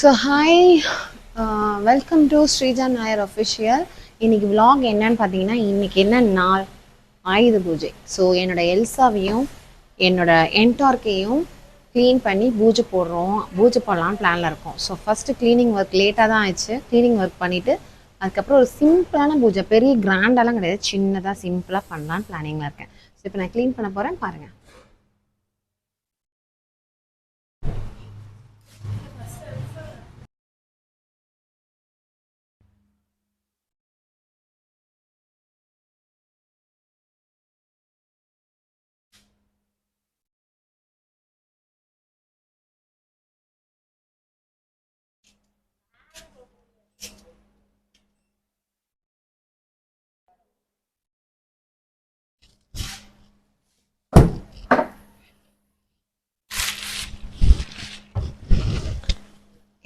So hi welcome to Sreeja Nair official இன்னைக்கு vlog என்னன்னு பார்த்தீங்கன்னா இன்னைக்கு என்ன நாள்? ஆயுத பூஜை. ஸோ என்னோட எல்சாவையும் என்னோட என்டார்க்கையும் க்ளீன் பண்ணி பூஜை போடுறோம். பூஜை போடலாம்னு பிளானில் இருக்கோம். ஸோ ஃபஸ்ட்டு க்ளீனிங் ஒர்க் லேட்டாக தான் ஆயிடுச்சு. க்ளீனிங் ஒர்க் பண்ணிவிட்டு அதுக்கப்புறம் ஒரு சிம்பிளான பூஜை. பெரிய கிராண்டாலாம் கிடையாது. சின்னதாக சிம்பிளாக பண்ணலான்னு பிளானிங்கில் இருக்கேன். ஸோ இப்போ நான் க்ளீன் பண்ண போகிறேன் பாருங்கள்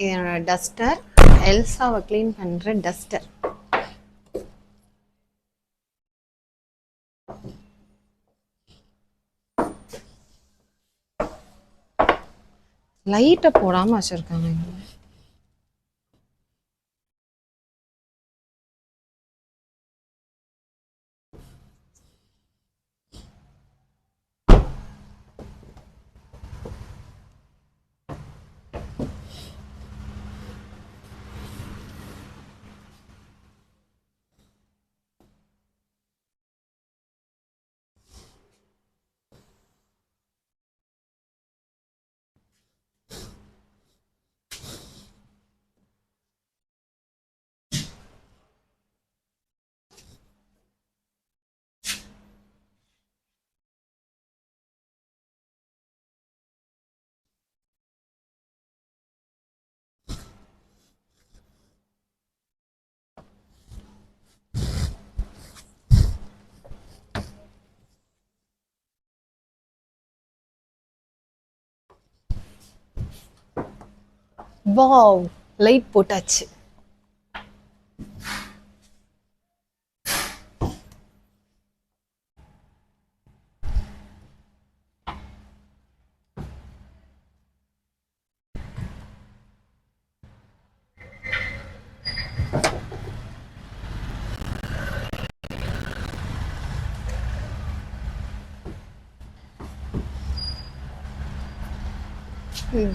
இது என்னோட டஸ்டர் எல்சாவை க்ளீன் பண்ணுற டஸ்டர் லைட்டை போடாமல் வச்சுருக்காங்க. இங்கே வாவ் லைட் போட்டாச்சு.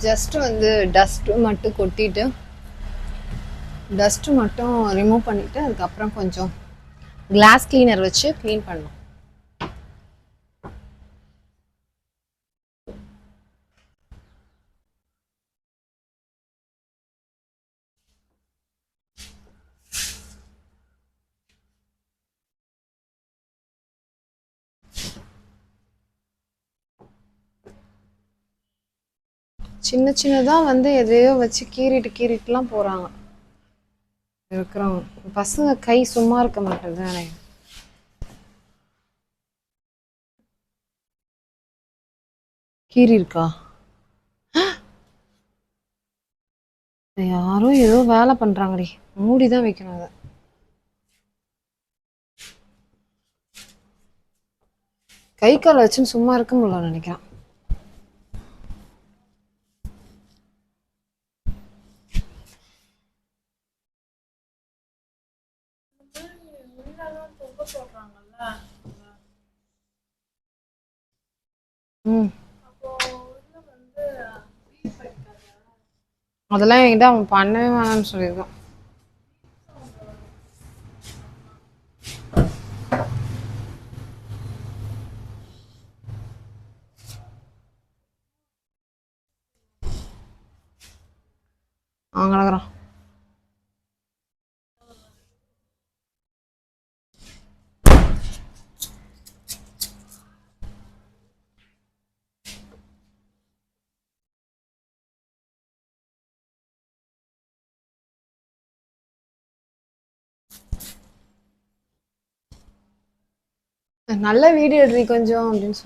ஜஸ்ட் வந்து டஸ்ட்டு மட்டும் கொட்டிட்டு டஸ்ட்டு மட்டும் ரிமூவ் பண்ணிவிட்டு அதுக்கப்புறம் கொஞ்சம் கிளாஸ் கிளீனர் வச்சு க்ளீன் பண்ணணும். சின்ன சின்னதாக வந்து எதையோ வச்சு கீறிட்டு கீறிட்டுலாம் போகிறாங்க இருக்கிறவங்க. பசங்க கை சும்மா இருக்க மாட்டேங்குது கீறி இருக்கா யாரும் ஏதோ வேலை பண்றாங்கடி. மூடி தான் வைக்கணும் அதை. கை கால் வச்சுன்னு சும்மா இருக்க முடியல நினைக்கிறேன். அதெல்லாம் என்கிட்ட அவன் பண்ணவே வேணாம்னு சொல்லியிருக்கான். அவன் கிடக்குறான் நல்ல வீடியோ எடுறி கொஞ்சம் அப்படின்னு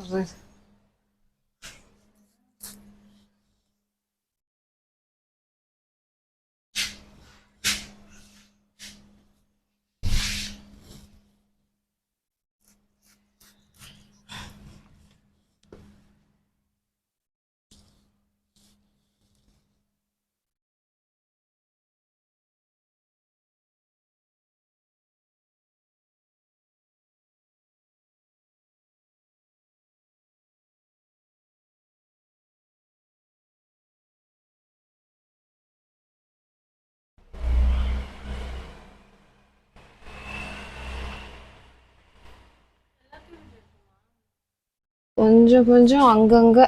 சொல்றேன் கொஞ்சம் கொஞ்சம் அங்கங்கே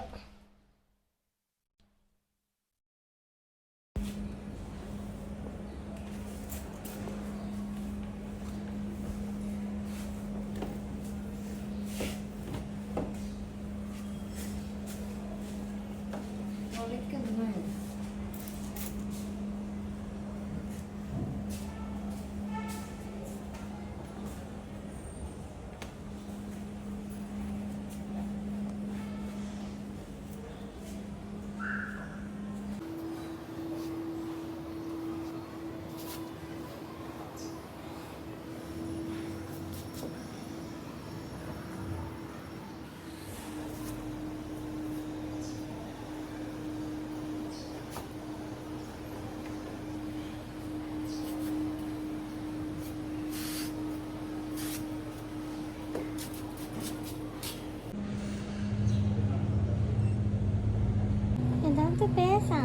ஏதாவது பேச.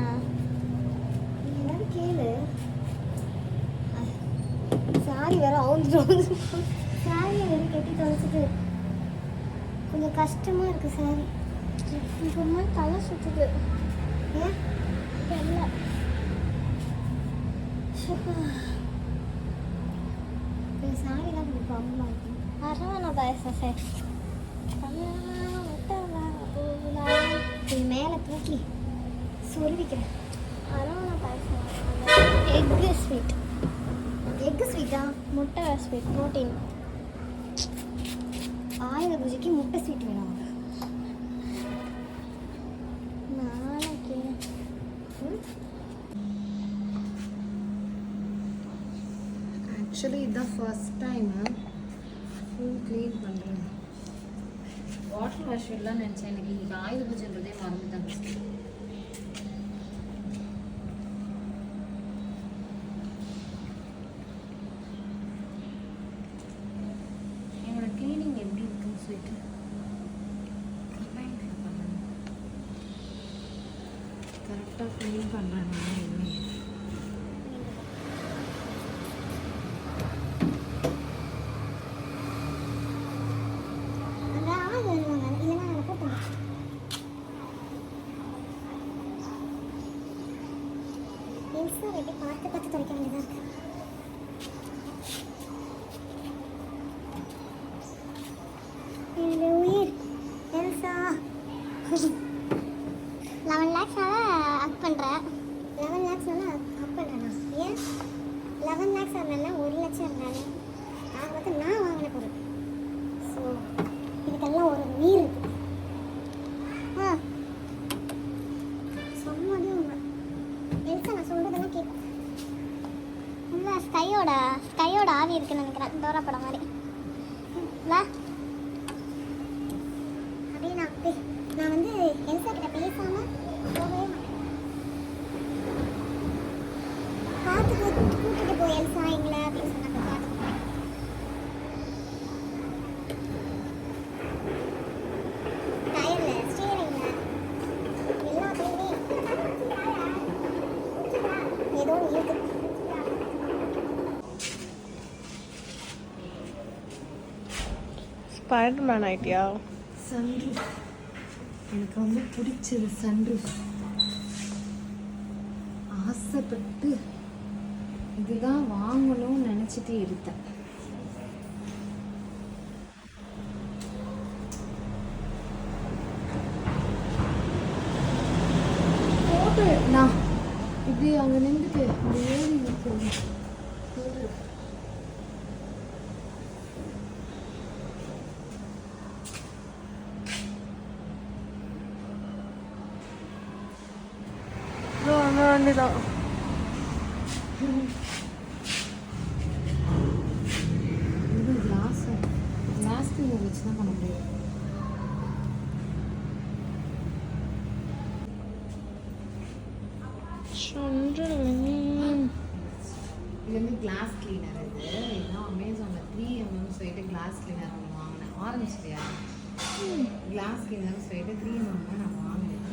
கேளு. சாரி வேற அவுந்துட்டு சாரியை வேற கட்டி தொலைச்சிட்டு. கொஞ்சம் கஷ்டமா இருக்கு சாரி. ரொம்ப தலை சுத்துது. ஏன் தெரியல. சாரிலாம் கொஞ்சம் ப்ராப்ளமாக இருக்கு. அரவணை பாயசம் சார் மேலே தூக்கி. சொருவிக்கிறேன் எக்கு ஸ்வீட் எக்கு ஸ்வீட்டா முட்டை ஸ்வீட் ப்ரோட்டீன் ஆயுத பூஜைக்கு முட்டை ஸ்வீட் வேணும்? நாளைக்கு. ம்? ஆக்சுவலி இதுதான் ஃபர்ஸ்ட் டைம் ஃபுல் க்ளீன் பண்ணுறேன் வாட்டர் வாஷ் எல்லாம் நினச்சேன். எனக்கு ஆயுத பூஜைன்றதே மறந்துட்டேன் ஃபஸ்ட்டு என்னோட க்ளீனிங் எப்படி இருக்குன்னு சொல்லிட்டு கமெண்ட்ல பண்ணணும் கரெக்டாக க்ளீன் பண்ணுறேன்னா என்ன அந்த ஆள் வருவாங்க இல்லைன்னா நான் கூப்பிடுங்க எல்சா வெட்டி பார்த்து பார்த்து துடைக்க வேண்டியதாக இருக்கு என்னுடைய உயிர் எல்சா லெவன் லேக்ஸால அக் பண்ணுறேன் லெவன் லேக்ஸ்னால அப் பண்ணுறேன் ஏன்? லெவன் லேக்ஸ் இருந்தாலும் ஒரு லட்சம் இருந்தாலும் நான் வந்து நான் வாங்கின பொருள். ஸோ இதுக்கெல்லாம் ஒரு நீர் ஆ. சொன்னதே உண்மை எல்சா நான் சொல்கிறதெல்லாம் கேட்கும் உள்ள ஸ்கையோட ஸ்கையோட ஆவி இருக்குன்னு நினைக்கிறேன். டோரா மாதிரி இல்லை அப்படியே நான் பே- நான் வந்து எல்சா கிட்ட பேசாம போகவே மாட்டேன் பார்த்து கூட்டிட்டு போய் எல்சா எங்களை அப்படின்னு சொன்னாங்க பார்த்து டயர்ல ஸ்டீரிங்ல எல்லாத்துலயுமே ஏதோ ஒன்று இருக்கு ஸ்பைடர்மேன் ஆயிட்டியா சன்ரூஃப் எனக்கு ரொம்ப பிடிச்சது சன்ரூஃப் ஆசைப்பட்டு இதுதான் வாங்கணும்னு நினச்சிட்டு இருந்தேன் போட்டு நான் இப்படி அங்கே நின்றுட்டு இப்படி ஏறி நிற்கிறது வேண்டிதான் இது கிளாஸ் கிளாஸ் வச்சு தான் பண்ண முடியும் இது. வந்து கிளாஸ் கிளீனர் இது இதுதான் அமேசானில் த்ரீ எம்எம் சொல்லிட்டு கிளாஸ் கிளீனர் ஒன்று வாங்கினேன். ஆரஞ்சு இல்லையா? கிளாஸ் கிளீனர் சொல்லிட்டு த்ரீ எம்எம் நான் வாங்கினேன்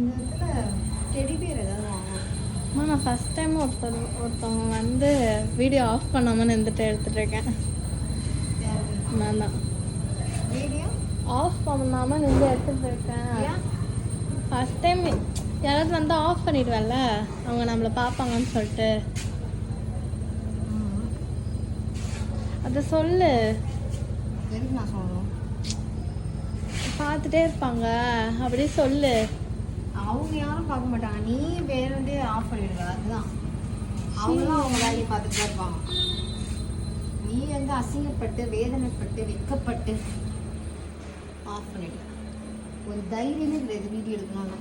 இந்த ஏதாவது வாங்கணும். அம்மா நான் ஃபஸ்ட் டைம் ஒருத்தர் ஒருத்தவங்க வந்து வீடியோ ஆஃப் பண்ணாமல் நின்றுட்டு எடுத்துட்டு இருக்கேன் நான் தான் வீடியோ ஆஃப் பண்ணாமல் நின்று எடுத்துட்டு இருக்கேன் ஃபஸ்ட் டைம் யாராவது வந்து ஆஃப் பண்ணிடுவேன்ல. அவங்க நம்மளை பார்ப்பாங்கன்னு சொல்லிட்டு. அதை சொல்லு. எதுக்கு நான் சொல்லணும்? பார்த்துட்டே இருப்பாங்க. அப்படியே சொல்லு. அவங்க யாரும் பார்க்க மாட்டாங்க. நீ வேணுண்டே ஆஃப் பண்ணிடுவ அதுதான். அவங்களும் அவங்க வேலையை பார்த்துட்டு தான் இருப்பாங்க. நீ வந்து அசிங்கப்பட்டு வேதனைப்பட்டு வெக்கப்பட்டு ஆஃப் பண்ணிடுவ ஒரு தைரியமே கிடையாது வீடியோ எடுக்கணும்னா.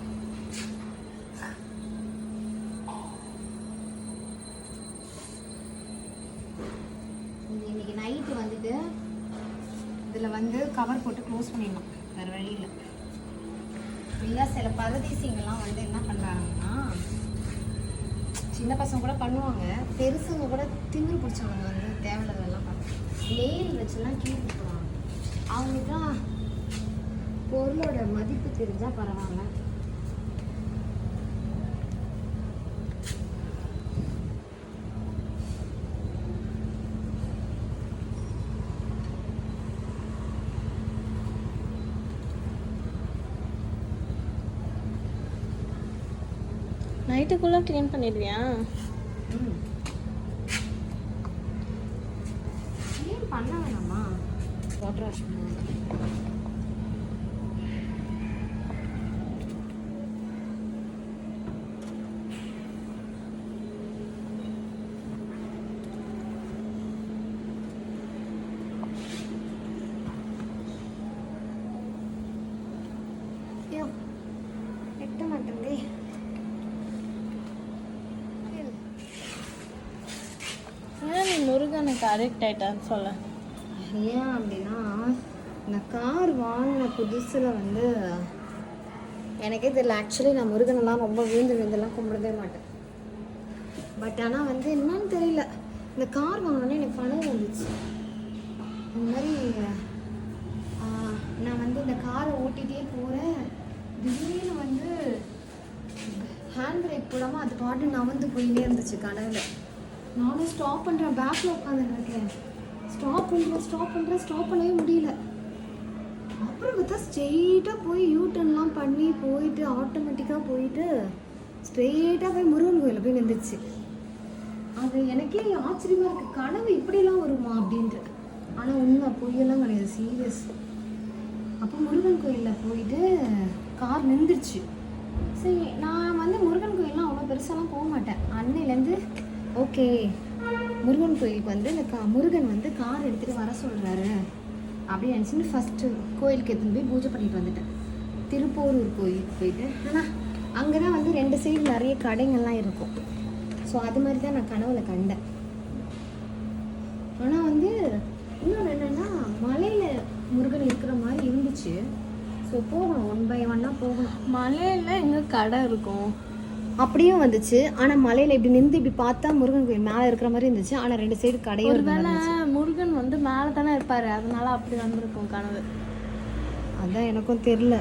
இன்னைக்கு நைட்டு வந்துட்டு இதில் வந்து கவர் போட்டு க்ளோஸ் பண்ணிடணும். வேறு வழி இல்லை. இல்லை சில பரதேசிங்கெல்லாம் வந்து என்ன பண்ணுறாங்கன்னா சின்ன பசங்க கூட பண்ணுவாங்க. பெருசுங்க கூட திமிரு பிடிச்சவங்க வந்து தேவையில்லாதெல்லாம் பண்ணுவாங்க நெயில் வச்சுலாம் கீழே அவங்க தான் பொருளோட மதிப்பு தெரிஞ்சால் பரவாயில்ல. நைட்டுக்குள்ளே க்ளீன் பண்ணிடுவியா? ஏன் பண்ண வேணாமா? வாட்டர் வாஷ் ஐயோ எட்ட மாட்டேங்குதே ஏன் நீ முருகனுக்கு அடிக்ட் ஆயிட்டான்னு சொல்ல. ஏன் அப்படின்னா இந்த கார் வாங்கின புதுசில் வந்து எனக்கே தெரியல. ஆக்சுவலி நான் முருகனெல்லாம் ரொம்ப விழுந்து விழுந்தெல்லாம் கும்பிடவே மாட்டேன். பட் ஆனால் வந்து என்னன்னு தெரியல. இந்த கார் வாங்கினோன்னே எனக்கு கனவு வந்துச்சு. இந்த மாதிரி நான் வந்து இந்த காரை ஓட்டிகிட்டே போகிறேன் திடீர்னு வந்து ஹேண்ட் பிரேக் போடாமல் அது பாட்டு நவந்து போயிட்டே இருந்துச்சு கனவுல. நானும் ஸ்டாப் பண்ணுறேன் பேக்கில் உட்காந்துருக்கேன் ஸ்டாப் பண்ணுறேன் ஸ்டாப் பண்ணுறேன் ஸ்டாப் பண்ணவே முடியல. அப்புறம் பார்த்தா ஸ்ட்ரெயிட்டாக போய் யூட்டர்ன்லாம் பண்ணி போயிட்டு ஆட்டோமேட்டிக்காக போயிட்டு ஸ்ட்ரெயிட்டாக போய் முருகன் கோயிலில் போய் நின்றுச்சு. அது எனக்கே ஆச்சரியமாக இருக்குது கனவு இப்படிலாம் வருமா அப்படின்ட்டு ஆனால் உண்மை பொய்யெல்லாம் கிடையாது. சீரியஸ் அப்போ முருகன் கோயிலில் போயிட்டு கார் நின்றுச்சு. சரி நான் வந்து முருகன் கோயிலெலாம் அவ்வளோ பெருசாலாம் போக மாட்டேன். அன்னையிலேருந்து ஓகே. முருகன் கோயிலுக்கு வந்து இந்த கா முருகன் வந்து கார் எடுத்துகிட்டு வர சொல்கிறாரு அப்படின்னு நினச்சிட்டு ஃபஸ்ட்டு கோயிலுக்கு எடுத்துன்னு போய் பூஜை பண்ணிட்டு வந்துட்டேன். திருப்போரூர் கோயிலுக்கு போயிட்டு. ஆனால் அங்கே தான் வந்து ரெண்டு சைடு நிறைய கடைங்கள்லாம் இருக்கும். ஸோ அது மாதிரி தான் நான் கனவுல கண்டேன். ஆனால் வந்து இன்னொன்று என்னென்னா மலையில் முருகன் இருக்கிற மாதிரி இருந்துச்சு. ஸோ போகணும். ஒன் பை ஒன்னாக போகணும். மலையில் எங்கே கடை இருக்கும்? அப்படியும் வந்துச்சு. ஆனால் மலையில் இப்படி நின்று இப்படி பார்த்தா முருகன் கோயில் மேலே இருக்கிற மாதிரி இருந்துச்சு. ஆனால் ரெண்டு சைடு கடையும் ஒருவேளை. முருகன் வந்து மேலே தானே இருப்பாரு. அதனால அப்படி வந்திருக்கும் கனவு. அதான் எனக்கும் தெரில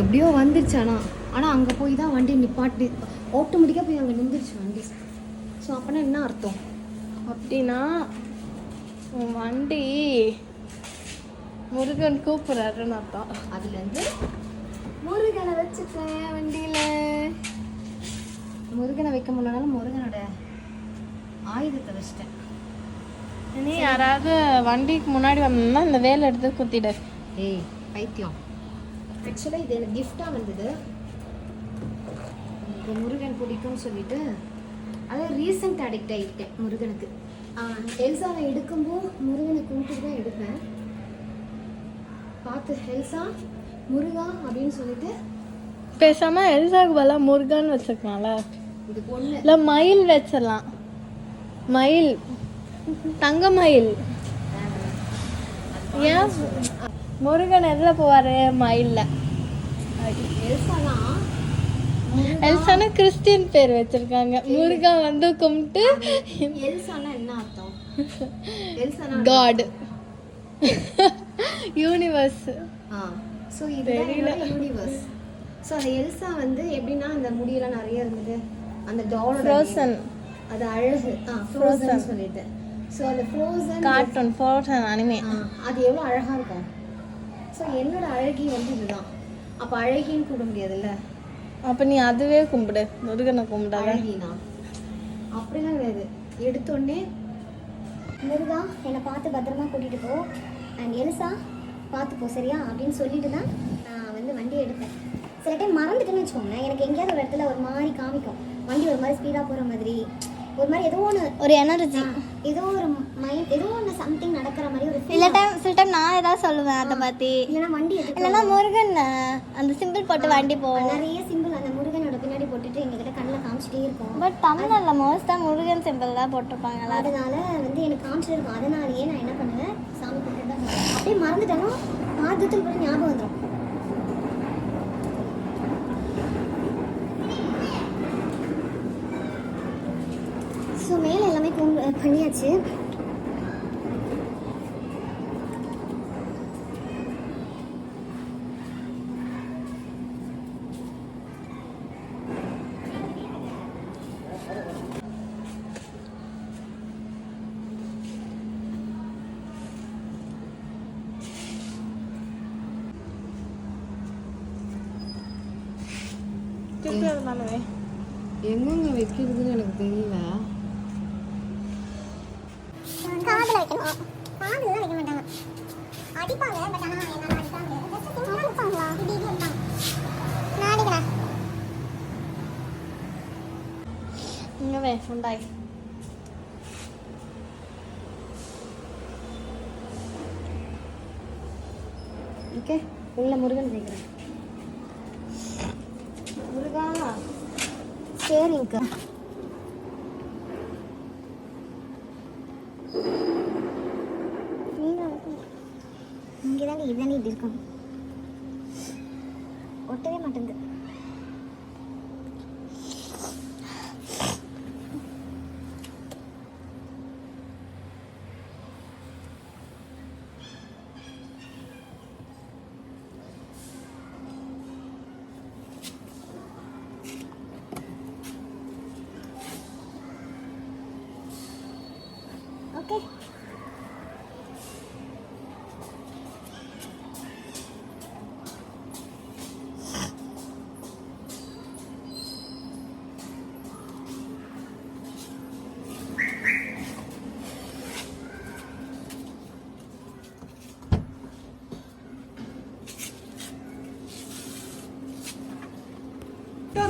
எப்படியோ வந்துருச்சு ஆனால் ஆனால் அங்கே போய் தான் வண்டி நிப்பாட்டி ஆட்டோமேட்டிக்காக போய் அங்கே நின்றுச்சு வண்டி. ஸோ அப்போனா என்ன அர்த்தம்? அப்படின்னா உன் வண்டி முருகன் கூப்பிடுறாருன்னு அர்த்தம். அதுலேருந்து முருகனை வச்சுட்டேன் வண்டியில. முருகனை வைக்க முடியலனாலும் முருகனோட ஆயுதத்தை வச்சிட்டேன். இனி யாராவது வண்டிக்கு முன்னாடி வந்தோம்னா இந்த வேலை எடுத்து குத்திடு. ஏய் பைத்தியம். ஆக்சுவலாக இது எனக்கு கிஃப்டாக வந்தது. எனக்கு முருகன் பிடிக்கும்னு சொல்லிட்டு அதாவது ரீசெண்ட் அடிக்ட் ஆகிட்டேன் முருகனுக்கு. எல்சாவை எடுக்கும்போது முருகனை கும்பிட்டு தான் எடுப்பேன். பார்த்து எல்சா முருகா அப்படின்னு சொல்லிட்டு பேசாம எல்சாக்கு பதிலா முருகன் வச்சிருக்கலாம்ல இல்ல மயில் வச்சிடலாம். மயில். தங்க மயில். ஏன்? முருகன் எதுல போவாரு? மயில்ல. எல்சானா? எல்சானா கிறிஸ்டியன் பேர் வச்சிருக்காங்க. முருகன் வந்து கும்பிட்டு எல்சானா என்ன அர்த்தம்? எல்சானா காட் யூனிவர்ஸ் ஸோ என்னோட யூனிவர்ஸ் ஸோ அந்த எல்சா வந்து எப்படின்னா அந்த முடியெல்லாம் நிறைய இருந்தது. அந்த டாலோட அது அழகு. ஆ ஃப்ரோசன் சொல்லிட்டு ஸோ அந்த ஃப்ரோசன் கார்ட்டூன் ஃப்ரோசன் அனிமே அது எவ்வளோ அழகா இருக்கும் ஸோ என்னோட அழகி வந்து இதுதான். அப்போ அழகின்னு கூப்பிட முடியாதுல்ல? அப்போ நீ அதுவே கும்பிடு. முருகனை கும்பிடாத. அழகினா? அப்படிலாம் கிடையாது. எடுத்தோடனே முருகா என்னை பார்த்து பத்திரமா கூட்டிகிட்டு போ. அண்ட் எலிசா பார்த்து போ சரியா? அப்படின்னு சொல்லிட்டு தான் நான் வந்து வண்டி எடுத்தேன். சில டைம் மறந்துட்டேன்னு வச்சுக்கோங்களேன். எனக்கு எங்கேயாவது ஒரு இடத்துல ஒரு மாதிரி காமிக்கும். வண்டி ஒரு மாதிரி ஸ்பீடாக போகிற மாதிரி. ஒரு மாதிரி ஏதோ ஒன்று ஒரு எனர்ஜி ஏதோ ஒரு மைண்ட் ஏதோ ஒன்று சம்திங் நடக்கிற மாதிரி ஒரு சில டைம் சில டைம் நான் ஏதாவது சொல்லுவேன் அதை பற்றி இல்லைன்னா வண்டி இல்லைன்னா முருகன் அந்த சிம்பிள் போட்டு வண்டி போவோம் நிறைய சிம்பிள் அந்த முருகனோட பின்னாடி போட்டுட்டு எங்ககிட்ட கண்ணில் காமிச்சிட்டே இருக்கும். பட் தமிழில் மோஸ்ட்டாக முருகன் சிம்பிள் தான் போட்டிருப்பாங்க எல்லாரும். அதனால வந்து எனக்கு காமிச்சிட்டு இருக்கும். அதனாலேயே நான் என்ன பண்ணுவேன்? சாமி கூப்பிட்டு தான். அப்படியே மறந்துட்டாலும் பாதத்தில் கூட ஞாபகம் வந்துடும் ஸோ மேலே எல்லாமே கும்ப பண்ணியாச்சு திருப்பி அது மேலே வை. எங்கெங்க வைக்கிறதுன்னு எனக்கு தெரியல காதில் வைக்கணும் காதில் வைக்க மாட்டாங்க அடிப்பாங்க பட் ஆனால் என்னால் அடிப்பாங்க அடிப்பாங்களா இப்படி இப்படி அடிப்பாங்க நான் அடிக்கிறேன் Hyundai. ஓகே உள்ள முருகன் வைக்கிறேன் முருகா சரிங்கக்கா இங்கே தாங்க இதானே இப்படி இருக்கும்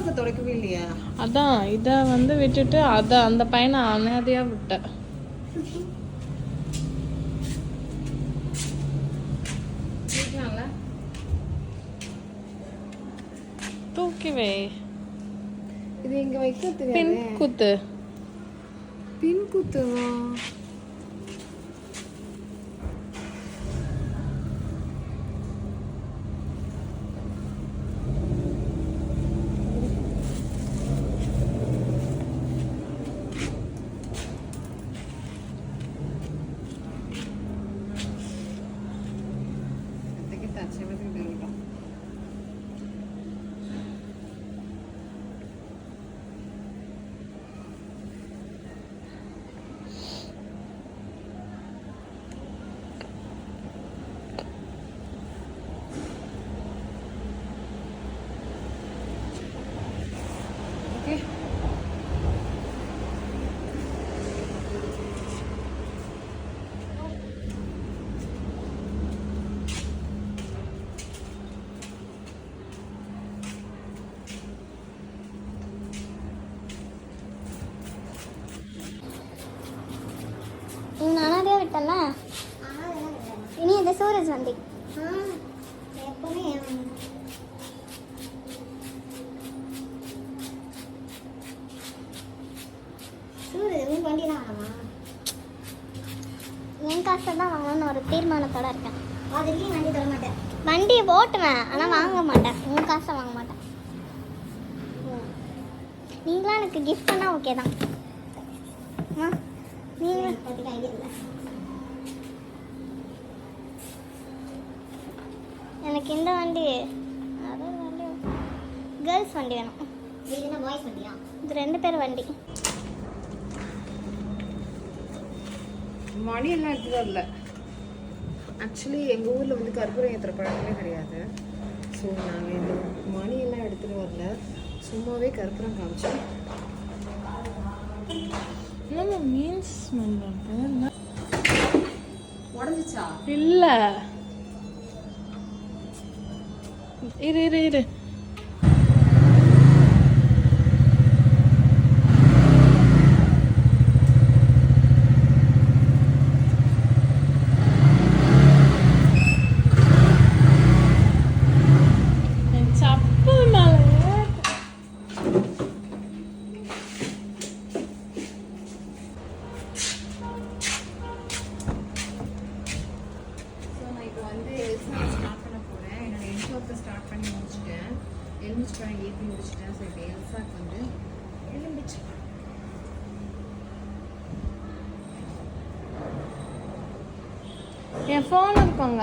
இருக்க தொடக்கவே இல்லையா? அதான் இதை வந்து விட்டுட்டு அதை அந்த பையனை அனாதையாக விட்டேன் கேட்கலாம்ல தூக்கி வை இது இங்க வைக்க பின் தெரியாது குத்து பின் குத்துவா ஓகே இவன் அனாதையாக விட்டல இனி இந்த சூரஜ் ஆ எப்பவுமே உன் வண்டி தான் வேணாமா என் காசை தான் வாங்கணும்னு ஒரு தீர்மானத்தோட இருக்கேன். அதுலேயும் வண்டி தர மாட்டேன். வண்டி ஓட்டுவேன் ஆனால் வாங்க மாட்டேன். உன் காசை வாங்க மாட்டேன். நீங்களாம் எனக்கு கிஃப்ட் பண்ணால் ஓகே தான். ஆ நீங்களும் எனக்கு இந்த வண்டி. அதே வண்டி. கேர்ள்ஸ் வண்டி வேணும். இது என்ன பாய்ஸ் வண்டியா? இது ரெண்டு பேர் வண்டி. மணி எல்லாம் எடுத்துட்டு வரல. ஆக்சுவலி எங்கள் ஊரில் வந்து கற்பூரம் ஏற்றுற பழக்கமே கிடையாது. ஸோ நாங்கள் இந்த மணி எல்லாம் எடுத்துகிட்டு வரல. சும்மாவே கற்பூரம் காமிச்சோம். என்னம்மா மீன்? ஸ்மெல் வருது உடஞ்சிச்சா? இல்ல. İri iri iri. பண்ணி முடிச்சுட்டேன். எலுமிச்சு பழம் ஏற்றி முடிச்சிட்டேன். ஸோ இப்போ எல்சாக்கு வந்து எலுமிச்சு என் ஃபோன் இருக்கோங்க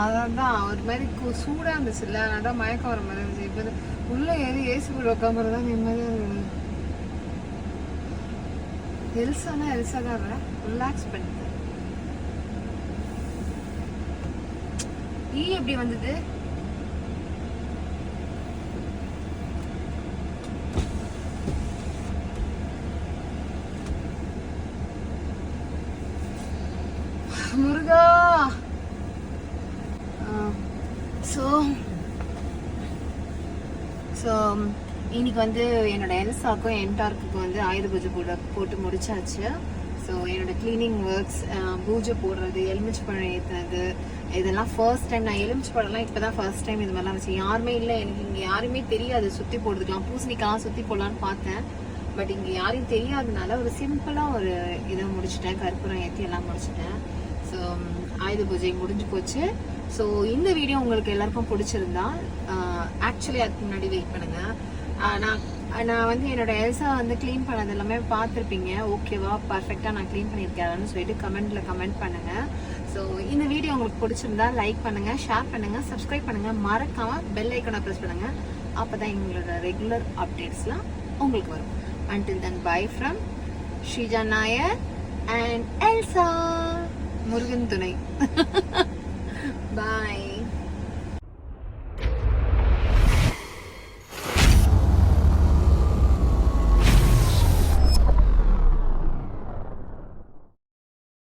அதான் ஒரு மாதிரி கு- சூடா இருந்துச்சுல்ல அதான் மயக்கம் வர மாதிரி இருந்துச்சு. இப்போ உள்ள ஏறி ஏசி கூட உட்காந்து தான் நிம்மதியாக இருக்குது எல்சானா எல்சா தான் ரிலாக்ஸ் பண்ணுது ஈ எப்படி வந்தது முருகா ஸோ ஸோ இன்னைக்கு வந்து என்னோட என்சாக்கும் என்டார்க்குக்கும் வந்து ஆயுத பூஜை போட போட்டு முடிச்சாச்சு. ஸோ என்னோட க்ளீனிங் ஒர்க்ஸ் பூஜை போடுறது எலுமிச்சு பழம் ஏற்றுறது இதெல்லாம் ஃபர்ஸ்ட் டைம் நான் எலுமிச்சு பழம்லாம் இப்போ தான் ஃபர்ஸ்ட் டைம் இது மாதிரிலாம் வச்சு யாருமே இல்லை. எனக்கு இங்கே யாருமே தெரியாது சுற்றி போடுறதுக்கெலாம் பூசணிக்கெல்லாம் சுற்றி போடலான்னு பார்த்தேன். பட் இங்கே யாரையும் தெரியாதனால ஒரு சிம்பிளாக ஒரு இதை முடிச்சிட்டேன். கற்பூரம் ஏற்றி எல்லாம் முடிச்சிட்டேன். ஸோ ஆயுத பூஜை முடிஞ்சு போச்சு. ஸோ இந்த வீடியோ உங்களுக்கு எல்லாருக்கும் பிடிச்சிருந்தா ஆக்சுவலி அதுக்கு முன்னாடி வெயிட் பண்ணுங்கள் நான் நான் வந்து என்னோட எல்சா வந்து க்ளீன் பண்ணது எல்லாமே பார்த்துருப்பீங்க. ஓகேவா பர்ஃபெக்டாக நான் க்ளீன் பண்ணியிருக்கேன்னு சொல்லிட்டு கமெண்ட்ல கமெண்ட் பண்ணுங்க. ஸோ இந்த வீடியோ உங்களுக்கு பிடிச்சிருந்தா லைக் பண்ணுங்க ஷேர் பண்ணுங்க சப்ஸ்கிரைப் பண்ணுங்க. மறக்காம பெல் ஐக்கனை ப்ரெஸ் பண்ணுங்க. அப்பதான் எங்களோட ரெகுலர் அப்டேட்ஸ்லாம் உங்களுக்கு வரும். Until then bye from Sheeja Nair and Elsa Murugan துணை. பாய்